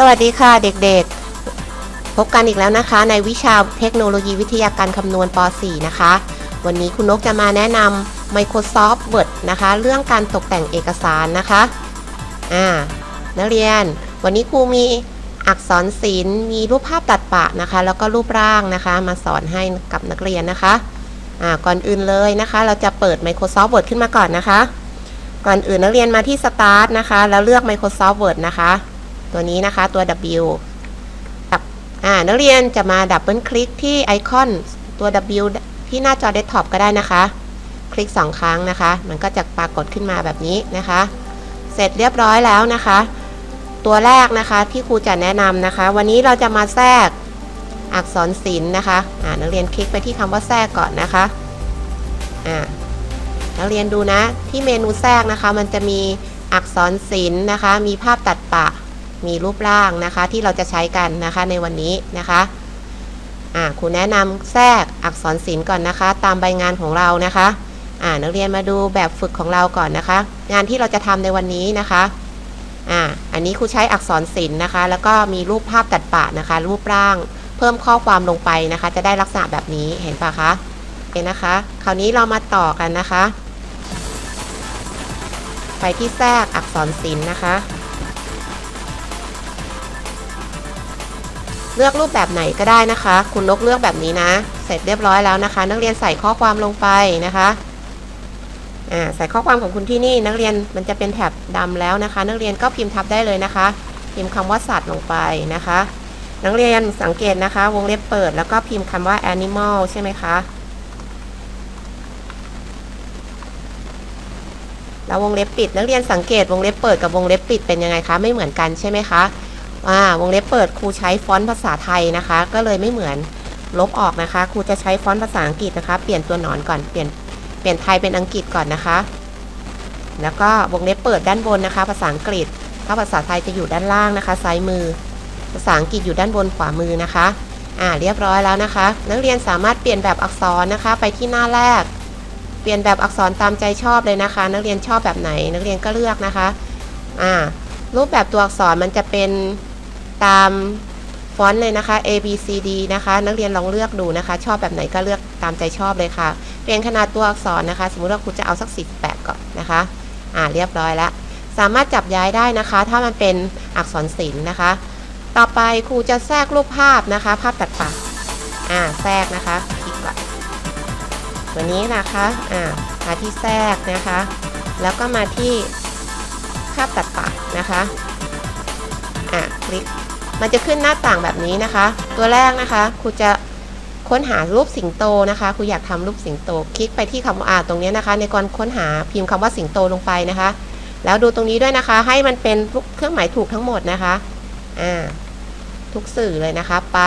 สวัสดีค่ะเด็กๆ พบกันอีกแล้วนะคะ ในวิชาเทคโนโลยีวิทยาการคำนวณป .4 นะคะ วันนี้คุณนกจะมาแนะนำ Microsoft Word นะคะ เรื่องการตกแต่งเอกสารนะคะอ่านักเรียน วันนี้ครูมีอักษรศิลป์มีรูปภาพตัดปะนะคะ แล้วก็รูปร่างนะคะ มาสอนให้กับนักเรียนนะคะอ่าก่อนอื่นเลยนะคะ เราจะเปิด Microsoft Word ขึ้นมาก่อนนะคะ ก่อนอื่นนักเรียนมาที่ Start นะคะ แล้วเลือก Microsoft Word นะคะ ตัวนี้นะคะตัว W กับอ่านักเรียนจะมาดับเบิลคลิกที่ไอคอนตัว W ที่หน้าจอเดสก์ท็อปก็ได้นะคะ คลิก 2 ครั้งนะคะ มันก็จะปรากฏขึ้นมาแบบนี้นะคะ เสร็จเรียบร้อยแล้วนะคะ ตัวแรกนะคะที่ครูจะแนะนำนะคะ วันนี้เราจะมาแทรกอักษรศิลป์นะคะอ่านักเรียนคลิกไปที่คำว่าแทรกก่อนนะคะอ่านักเรียนดูนะที่เมนูแทรกนะคะ มันจะมีอักษรศิลป์นะคะ มีภาพตัดปะ มีรูปร่างนะคะ ที่เราจะใช้กันนะคะในวันนี้นะคะอ่าครูแนะนำแทรกอักษรศิลป์ก่อนนะคะ ตามใบงานของเรานะคะอ่านักเรียนมาดูแบบฝึกของเราก่อนนะคะ งานที่เราจะทำในวันนี้นะคะอ่าอันนี้ครูใช้อักษรศิลป์นะคะ แล้วก็มีรูปภาพตัดปะนะคะ รูปร่าง เพิ่มข้อความลงไปนะคะ จะได้ลักษณะแบบนี้เห็นปะคะเห็นนะคะ คราวนี้เรามาต่อกันนะคะ ไปที่แทรกอักษรศิลป์นะคะ เลือกรูปแบบไหนก็ได้นะคะ คุณนกเลือกแบบนี้นะ เสร็จเรียบร้อยแล้วนะคะ นักเรียนใส่ข้อความลงไปนะคะอ่าใส่ข้อความของคุณที่นี่นักเรียนมันจะเป็นแถบดำแล้วนะคะ นักเรียนก็พิมพ์ทับได้เลยนะคะ พิมพ์คำว่าสัตว์ลงไปนะคะ นักเรียนสังเกตนะคะ วงเล็บเปิด แล้วก็พิมพ์คำว่า animal ใช่ไหมคะแล้ววงเล็บปิด นักเรียนสังเกตวงเล็บเปิดกับวงเล็บปิดเป็นยังไงคะไม่เหมือนกันใช่ไหมคะ อ่าวงเล็บเปิดครูใช้ฟอนต์ภาษาไทยนะคะ ก็เลยไม่เหมือนลบออกนะคะครูจะใช้ฟอนต์ภาษาอังกฤษนะคะ เปลี่ยนตัวหนอนก่อนเปลี่ยนเปลี่ยนไทยเป็นอังกฤษก่อนนะคะ แล้วก็วงเล็บเปิดด้านบนนะคะ ภาษาอังกฤษถ้าภาษาไทยจะอยู่ด้านล่างนะคะ ซ้ายมือ ภาษาอังกฤษอยู่ด้านบนขวามือนะคะอ่าเรียบร้อยแล้วนะคะ นักเรียนสามารถเปลี่ยนแบบอักษรนะคะ ไปที่หน้าแรก เปลี่ยนแบบอักษรตามใจชอบเลยนะคะ นักเรียนชอบแบบไหน นักเรียนก็เลือกนะคะอ่ารูปแบบตัวอักษรมันจะเป็น ตามฟอนต์เลยนะคะ A B C D นะคะ นักเรียนลองเลือกดูนะคะ ชอบแบบไหนก็เลือกตามใจชอบเลยค่ะ เปลี่ยนขนาดตัวอักษรนะคะ สมมติว่าครูจะเอาสัก18ก่อนนะคะ อ่าเรียบร้อยแล้วสามารถจับย้ายได้นะคะ ถ้ามันเป็นอักษรศิลป์นะคะ ต่อไปครูจะแทรกรูปภาพนะคะ ภาพตัดปะอ่าแทรกนะคะคลิกก่อนตัวนี้นะคะอ่ามาที่แทรกนะคะ แล้วก็มาที่ภาพตัดปะนะคะอ่าคลิก มันจะขึ้นหน้าต่างแบบนี้นะคะ ตัวแรกนะคะครูจะค้นหารูปสิงโตนะคะครูอยากทำรูปสิงโต คลิกไปที่คำว่าอ่าตรงนี้นะคะ ในการค้นหาพิมพ์คำว่าสิงโตลงไปนะคะ แล้วดูตรงนี้ด้วยนะคะ ให้มันเป็นเครื่องหมายถูกทั้งหมดนะคะอ่าทุกสื่อเลยนะคะไป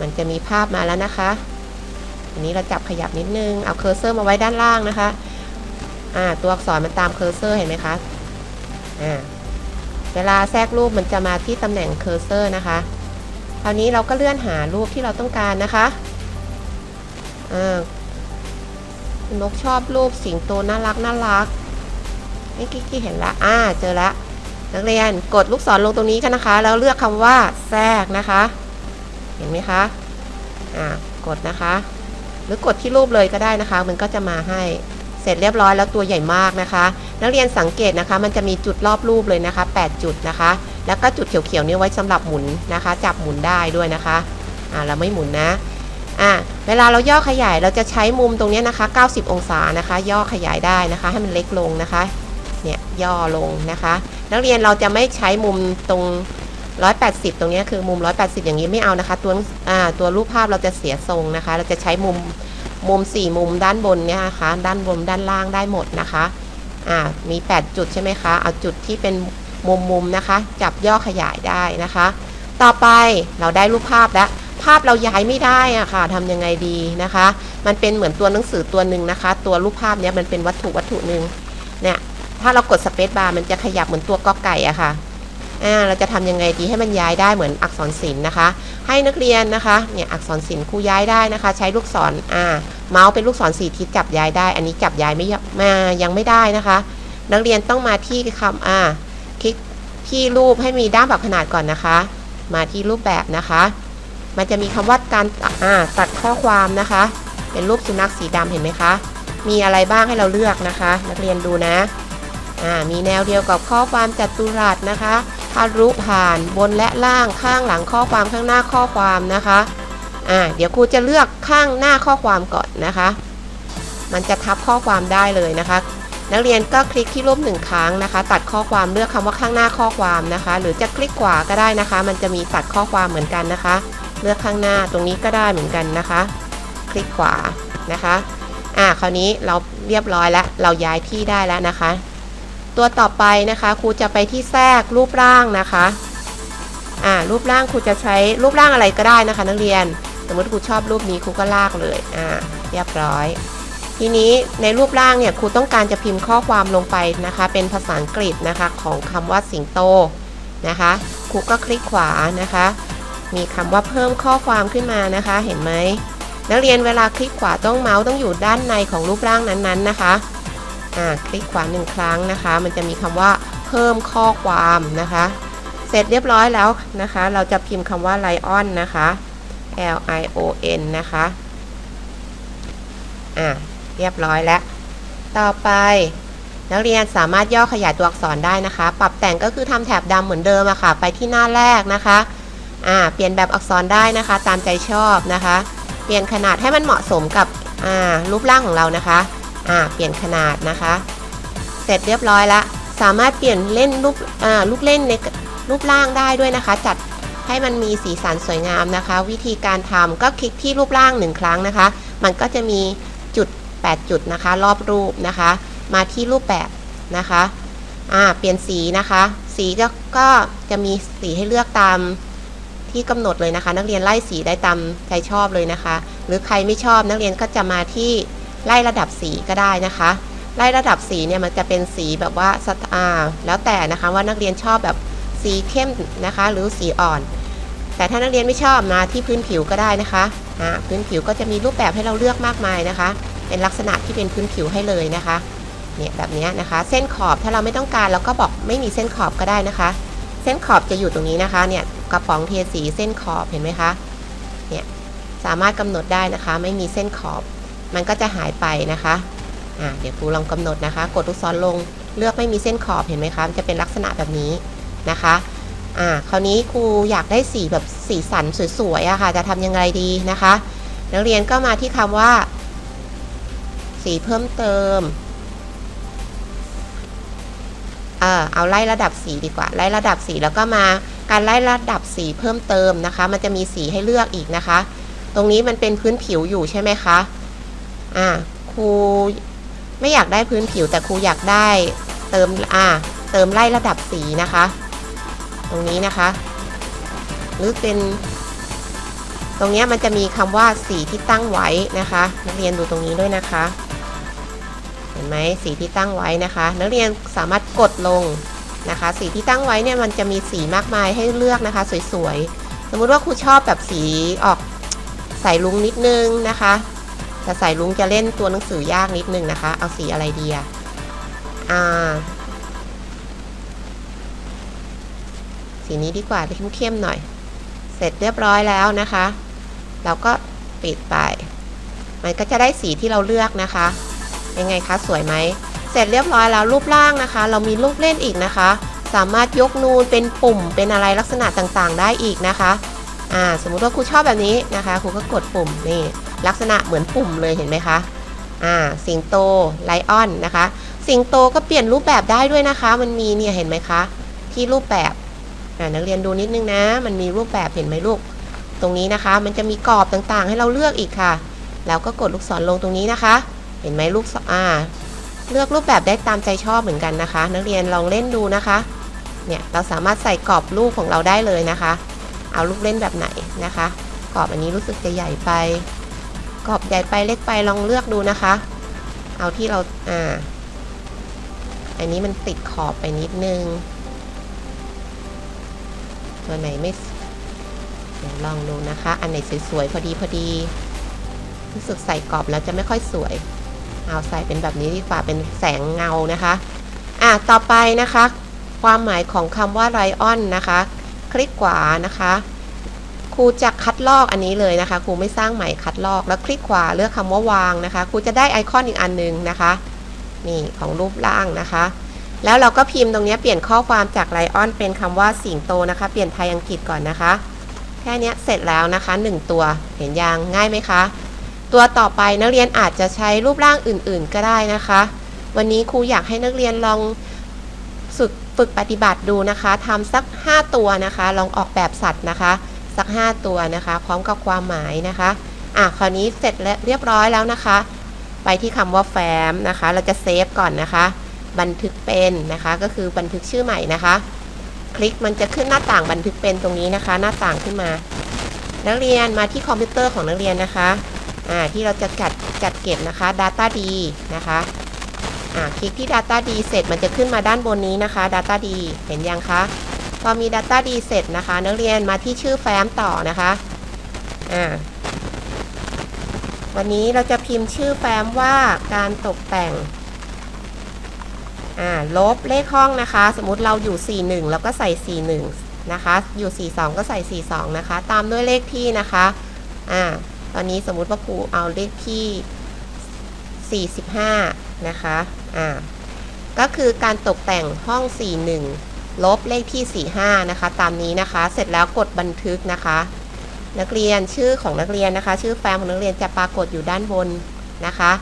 มันจะมีภาพมาแล้วนะคะอันนี้เราจับขยับนิดนึงเอาเคอร์เซอร์มาไว้ด้านล่างนะคะอ่าตัวอักษรมันตามเคอร์เซอร์เห็นไหมคะอ่า เวลาแทรกรูปมันจะมาที่ตำแหน่งเคอร์เซอร์นะคะ คราวนี้เราก็เลื่อนหารูปที่เราต้องการนะคะนกชอบรูปสิงโตน่ารักน่ารักนี่กิ๊กเห็นละอ่าเจอละนักเรียนกดลูกศรลงตรงนี้กันนะคะ แล้วเลือกคำว่าแทรกนะคะ เห็นไหมคะอ่ากดนะคะ หรือกดที่รูปเลยก็ได้นะคะ มันก็จะมาให้ เสร็จเรียบร้อยแล้วตัวใหญ่มากนะคะ นักเรียนสังเกตนะคะ มันจะมีจุดรอบรูปเลยนะคะ 8 จุดนะคะ แล้วก็จุดเขียวๆนี้ไว้สำหรับหมุนนะคะ จับหมุนได้ด้วยนะคะอ่าเราไม่หมุนนะอ่าเวลาเราย่อขยายเราจะใช้มุมตรงนี้นะคะ 90 องศานะคะ ย่อขยายได้นะคะ ให้มันเล็กลงนะคะเนี่ยย่อลงนะคะ นักเรียนเราจะไม่ใช้มุมตรง 180 ตรงนี้คือมุม 180 อย่างนี้ไม่เอานะคะ ตัวอ่าตัวรูปภาพเราจะเสียทรงนะคะ เราจะใช้มุม มุม 4 มุมด้านบนเนี่ยนะคะด้านบนด้านล่างได้หมดนะคะอ่ามี 8 จุดใช่ไหมคะ เอาจุดที่เป็นมุมมุมนะคะ จับย่อขยายได้นะคะ ต่อไปเราได้รูปภาพแล้ว ภาพเราย้ายไม่ได้อะค่ะทำยังไงดีนะคะ มันเป็นเหมือนตัวหนังสือตัวหนึ่งนะคะ ตัวรูปภาพเนี้ยมันเป็นวัตถุวัตถุหนึ่งเนี่ยถ้าเรากดสเปซบาร์มันจะขยับเหมือนตัวกอไก่อะค่ะอ่า เราจะทำยังไงดีให้มันย้ายได้เหมือนอักษรศิลป์นะคะ ให้นักเรียนนะคะเนี่ยอักษรศิลป์ครูย้ายได้นะคะ ใช้ลูกศรอ่าเมาส์เป็นลูกศรสีทิศจับย้ายได้ อันนี้จับย้ายไม่มายังไม่ได้นะคะ นักเรียนต้องมาที่คำอ่าคลิกที่รูปให้มีด้ามปรับขนาดก่อนนะคะ มาที่รูปแบบนะคะ มันจะมีคำว่าการอ่าตัดข้อความนะคะ เป็นรูปสุนัขสีดำเห็นไหมคะมีอะไรบ้างให้เราเลือกนะคะ นักเรียนดูนะอ่ามีแนวเดียวกับข้อความจัตุรัสนะคะ ทารุผ่านบนและล่างข้างหลังข้อความข้างหน้าข้อความนะคะอ่าเดี๋ยวครูจะเลือกข้างหน้าข้อความก่อนนะคะ มันจะทับข้อความได้เลยนะคะ นักเรียนก็คลิกที่รูปหนึ่งครั้งนะคะ ตัดข้อความเลือกคำว่าข้างหน้าข้อความนะคะ หรือจะคลิกขวาก็ได้นะคะ มันจะมีตัดข้อความเหมือนกันนะคะ เลือกข้างหน้าตรงนี้ก็ได้เหมือนกันนะคะ คลิกขวานะคะอ่าคราวนี้เราเรียบร้อยแล้วเราย้ายที่ได้แล้วนะคะ ตัวต่อไปนะคะครูจะไปที่แทรกรูปร่างนะคะอ่ารูปร่างครูจะใช้รูปร่างอะไรก็ได้นะคะ นักเรียน สมมติครูชอบรูปนี้ครูก็ลากเลยอ่าเรียบร้อย ทีนี้ในรูปร่างเนี่ยครูต้องการจะพิมพ์ข้อความลงไปนะคะ เป็นภาษาอังกฤษนะคะของคำว่าสิงโตนะคะครูก็คลิกขวานะคะ มีคำว่าเพิ่มข้อความขึ้นมานะคะเห็นไหมนักเรียนเวลาคลิกขวาต้องเมาส์ต้องอยู่ด้านในของรูปร่างนั้นๆนะคะ อ่าคลิกขวาหนึ่งครั้งนะคะ มันจะมีคำว่าเพิ่มข้อความนะคะ เสร็จเรียบร้อยแล้วนะคะ เราจะพิมพ์คำว่า lion นะคะ L I O N นะคะอ่าเรียบร้อยแล้ว ต่อไปนักเรียนสามารถย่อขยายตัวอักษรได้นะคะ ปรับแต่งก็คือทำแถบดำเหมือนเดิมอะค่ะ ไปที่หน้าแรกนะคะ อ่า เปลี่ยนแบบอักษรได้นะคะ ตามใจชอบนะคะ เปลี่ยนขนาดให้มันเหมาะสมกับ อ่า รูปร่างของเรานะคะ อ่าเปลี่ยนขนาดนะคะ เสร็จเรียบร้อยแล้วสามารถเปลี่ยนเล่นรูปอ่าลูกเล่นในรูปร่างได้ด้วยนะคะ จัดให้มันมีสีสันสวยงามนะคะ วิธีการทำก็คลิกที่รูปร่างหนึ่งครั้งนะคะ มันก็จะมีจุด 8 จุดนะคะ รอบรูปนะคะ มาที่รูปแบบนะคะอ่าเปลี่ยนสีนะคะ สีก็ก็จะมีสีให้เลือกตามที่กำหนดเลยนะคะ นักเรียนไล่สีได้ตามใจชอบเลยนะคะ หรือใครไม่ชอบนักเรียนก็จะมาที่ ไล่ระดับสีก็ได้นะคะ ไล่ระดับสีเนี่ยมันจะเป็นสีแบบว่าสตอ่าแล้วแต่นะคะว่านักเรียนชอบแบบสีเข้มนะคะ หรือสีอ่อน แต่ถ้านักเรียนไม่ชอบมาที่พื้นผิวก็ได้นะคะอ่าพื้นผิวก็จะมีรูปแบบให้เราเลือกมากมายนะคะ เป็นลักษณะที่เป็นพื้นผิวให้เลยนะคะเนี่ยแบบนี้นะคะ เส้นขอบถ้าเราไม่ต้องการเราก็บอกไม่มีเส้นขอบก็ได้นะคะ เส้นขอบจะอยู่ตรงนี้นะคะเนี่ยกระป๋องเทสีเส้นขอบเห็นไหมคะเนี่ยสามารถกำหนดได้นะคะ ไม่มีเส้นขอบ มันก็จะหายไปนะคะอ่าเดี๋ยวครูลองกำหนดนะคะ กดลูกศรลงเลือกไม่มีเส้นขอบเห็นไหมคะมันจะเป็นลักษณะแบบนี้นะคะอ่าคราวนี้ครูอยากได้สีแบบสีสันสวยๆอะค่ะจะทำยังไงดีนะคะ นักเรียนก็มาที่คำว่า สีเพิ่มเติมเออเอาไล่ระดับสีดีกว่า ไล่ระดับสีแล้วก็มาการไล่ระดับสีเพิ่มเติมนะคะ มันจะมีสีให้เลือกอีกนะคะ ตรงนี้มันเป็นพื้นผิวอยู่ใช่ไหมคะ อ่าครูไม่อยากได้พื้นผิวแต่ครูอยากได้เติมอ่าเติมไล่ระดับสีนะคะ ตรงนี้นะคะ หรือเป็น ตรงนี้มันจะมีคำว่าสีที่ตั้งไว้นะคะ นักเรียนดูตรงนี้ด้วยนะคะ เห็นไหมสีที่ตั้งไว้นะคะ นักเรียนสามารถกดลงนะคะ สีที่ตั้งไว้เนี่ยมันจะมีสีมากมายให้เลือกนะคะ สวยๆสมมุติว่าครูชอบแบบสีออกใส่ลุงนิดนึงนะคะ แต่ใส่ลุงจะเล่นตัวหนังสือยากนิดนึงนะคะ เอาสีอะไรดีอะอ่า สีนี้ดีกว่าเข้มๆหน่อย เสร็จเรียบร้อยแล้วนะคะ เราก็ปิดไป มันก็จะได้สีที่เราเลือกนะคะ ยังไงคะสวยไหม เสร็จเรียบร้อยแล้วรูปร่างนะคะ เรามีลูกเล่นอีกนะคะ สามารถยกนูนเป็นปุ่มเป็นอะไรลักษณะต่างๆ ได้อีกนะคะ อ่า สมมุติว่าครูชอบแบบนี้นะคะครูก็กดปุ่มนี่ ลักษณะเหมือนปุ่มเลยเห็นไหมคะอ่าสิงโตไลออนนะคะ สิงโตก็เปลี่ยนรูปแบบได้ด้วยนะคะ มันมีเนี่ยเห็นไหมคะ ที่รูปแบบนักเรียนดูนิดนึงนะ มันมีรูปแบบเห็นไหมลูก ตรงนี้นะคะ มันจะมีกรอบต่างๆ ให้เราเลือกอีกค่ะ แล้วก็กดลูกศรลงตรงนี้นะคะ เห็นไหมลูกอ่าเลือกรูปแบบได้ตามใจชอบเหมือนกันนะคะ นักเรียนลองเล่นดูนะคะ เนี่ยเราสามารถใส่กรอบรูปของเราได้เลยนะคะ เอาลูกเล่นแบบไหนนะคะ กรอบอันนี้รู้สึกจะใหญ่ไป กรอบใหญ่ไปเล็กไปลองเลือกดูนะคะ เอาที่เราอ่า อันนี้มันติดขอบไปนิดนึง ตัวไหนไม่เดี๋ยวลองดูนะคะ อันไหนสวยๆพอดีพอดีรู้สึกใส่กรอบแล้วจะไม่ค่อยสวย เอาใส่เป็นแบบนี้ดีกว่าเป็นแสงเงานะคะ อะต่อไปนะคะ ความหมายของคำว่าไรออนนะคะ คลิกขวานะคะ รูจะคัดลอกอันนี้เลยนะคะ ครูไม่สร้างใหม่คัดลอกแล้วคลิกขวาเลือกคำว่าวางนะคะ ครูจะได้ไอคอนอีกอันหนึงนะคะ นี่ของรูปร่างนะคะ แล้วเราก็พิมพ์ตรงนี้เปลี่ยนข้อความจากไลออนเป็นคำว่าสิงโตนะคะ เปลี่ยนไทยอังกฤษก่อนนะคะ แค่นี้เสร็จแล้วนะคะหนึ่งตัว เห็นยังง่ายไหมคะ ตัวต่อไปนักเรียนอาจจะใช้รูปร่างอื่น ๆ ก็ได้นะคะ วันนี้ครูอยากให้นักเรียนลองฝึกฝึกปฏิบัติดูนะคะทำสัก 5 ตัวนะคะ ลองออกแบบสัตว์นะคะ สัก 5 ตัวนะคะ พร้อมกับความหมายนะคะอะคราวนี้เสร็จแล้วเรียบร้อยแล้วนะคะ ไปที่คำว่าแฟ้มนะคะ เราจะเซฟก่อนนะคะ บันทึกเป็นนะคะ ก็คือบันทึกชื่อใหม่นะคะ คลิกมันจะขึ้นหน้าต่างบันทึกเป็นตรงนี้นะคะ หน้าต่างขึ้นมา นักเรียนมาที่คอมพิวเตอร์ของนักเรียนนะคะอ่าที่เราจะจัดจัดเก็บนะคะ Data D นะคะอ่าคลิกที่ Data D เสร็จมันจะขึ้นมาด้านบนนี้นะคะ Data D เห็นยังคะ พอมี Data D เสร็จนะคะ นักเรียนมาที่ชื่อแฟ้มต่อนะคะอ่าวันนี้เราจะพิมพ์ชื่อแฟ้มว่าการตกแต่งอ่าลบเลขห้องนะคะ สมมติเราอยู่ 41 แล้วก็ใส่ 41 นะคะ อยู่ 42 ก็ใส่ 42 นะคะ ตามด้วยเลขที่นะคะอ่าตอนนี้สมมุติว่าครูเอาเลขที่ 45 นะคะอ่าก็คือการตกแต่งห้อง 41 ลบเลขที่ 45 นะคะ ตามนี้นะคะ เสร็จแล้วกดบันทึกนะคะ นักเรียนชื่อของนักเรียนนะคะ ชื่อแฟ้มของนักเรียนจะปรากฏอยู่ด้านบนนะคะ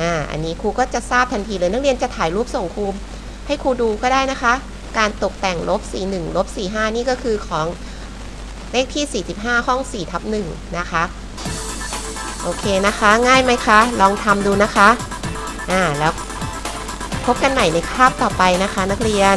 อ่าอันนี้ครูก็จะทราบทันทีเลยนักเรียนจะถ่ายรูปส่งครูให้ครูดูก็ได้นะคะ การตกแต่งลบ41ลบ45 นี่ก็คือของเลขที่ 45 ห้อง4ทับ1นะคะ โอเคนะคะ ง่ายไหมคะ ลองทำดูนะคะ อ่า แล้วพบกันใหม่ในคาบต่อไปนะคะ นักเรียน